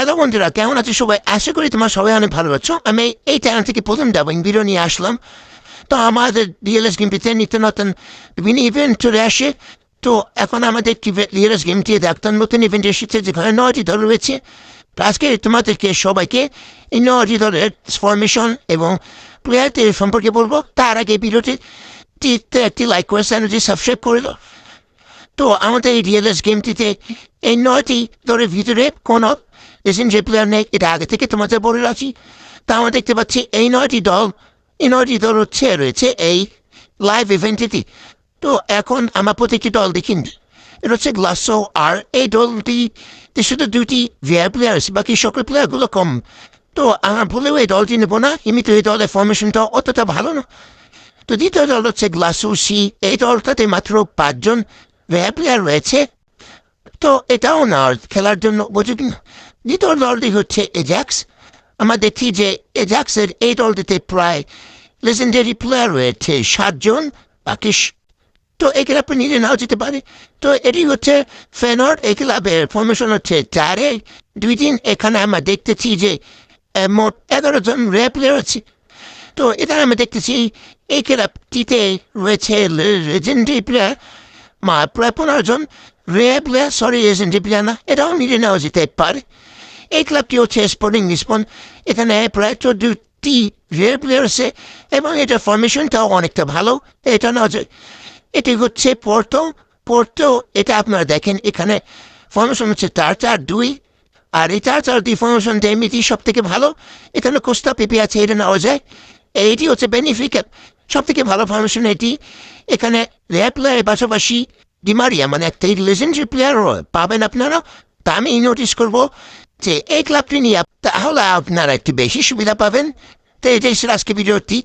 Hello বন্ধুরা, কেমন আছো সবাই? আশা করি তোমার সবাই অনেক ভালো আছো। আমি এই চ্যানেল থেকে প্রথম ডাবিং ভিডিও নিয়ে আসলাম। তো আমাদের ডিএলএস গেমটিতে নিত্য নতুন বিভিন্ন ইভেন্ট চলে আসে। তো এখন আমাদের ডিএলএস গেমটি দেখতাম নতুন ইভেন্ট এসেছে, যেখানে নয়টি দল রয়েছে। আজকে তোমাদেরকে সবাইকে এই নয়টি দলের ফরমেশন এবং প্লেয়ারদের সম্পর্কে বলব। তার আগে ভিডিওটি একটি লাইক করে চ্যানেলটি সাবস্ক্রাইব করে তো আমাদের এই রিয়েলএস গেমটিতে এই নয়টি দলের ভিতরে কোনো লেজেন্ডারি প্লেয়ার নেই এটা আগে থেকে তোমাদের বলে রাখি তা আমরা দেখতে পাচ্ছি এই নয়টি দল এই নয়টি দল হচ্ছে রয়েছে এই লাইভ ইভেন্টটি তো এখন আমার প্রত্যেকটি দল দেখি এটা হচ্ছে গ্লাসো আর এই দলটি শুধু দুটি ভিআর প্লেয়ার আছে বাকি সকল প্লেয়ারগুলো কম তো আমার বলেও এই দলটি নেব না এমনিতে এই দলের ফরমেশনটা অতটা ভালো না তো দ্বিতীয় দল হচ্ছে গ্লাসো সি এই দলটাতে মাত্র পাঁচজন ভিআর প্লেয়ার রয়েছে তো এটাও না খেলার জন্য উপযোগী না দ্বিতীয় দলটি হচ্ছে এজ্যাক্স আমরা দেখি যে এজ্যাক্সের এই দলটিতে প্রায় লেজেন্ডারি প্লেয়ার রয়েছে সাতজন বাকি তো এই ক্লাবটা নিজে নাও যেতে পারে তো এটি হচ্ছে ফেনর এই ক্লাবের ফরমেশন হচ্ছে চারে দুই দিন এখানে আমরা দেখতেছি যে মোট এগারো জন রে প্লেয়ার আছে তো এটা আমরা দেখতেছি এই ক্লাবটিতে রয়েছে লেজেন্ডারি প্লেয়ার মা প্রায় পনেরো জন রে প্লেয়ার সরি লেজেন্ডারি প্লেয়ার না এটাও নিজে নেওয়া যেতে পারে এই ক্লাবটি হচ্ছে স্পোর্টিং লিসবন এখানে প্রায় চোদ্দটি রে প্লেয়ার আছে এবং এটা ফরমেশনটাও অনেকটা ভালো এটা না যে এটি হচ্ছে পোর্টো পোর্টো এটা আপনারা দেখেন এখানে ফরমেশন হচ্ছে চার চার দুই আর এই চার চার দুই ফরমেশনটা এমনিটি সব থেকে ভালো এখানে কোস্তা পেপি আছে এটা নেওয়া যায় এইটি হচ্ছে বেনিফিকেট সব থেকে ভালো ফরমেশন এটি এখানে র্যাপ প্লেয়ারের পাশাপাশি ডিমারিয়া মানে একটা লেজেন্ডারি প্লেয়ার পাবেন আপনারা তা আমি নোটিস করব যে এই ক্লাবটি নিয়ে তাহলে আপনারা একটু বেশি সুবিধা পাবেন। তো এটাই ছিল আজকে ভিডিওটি।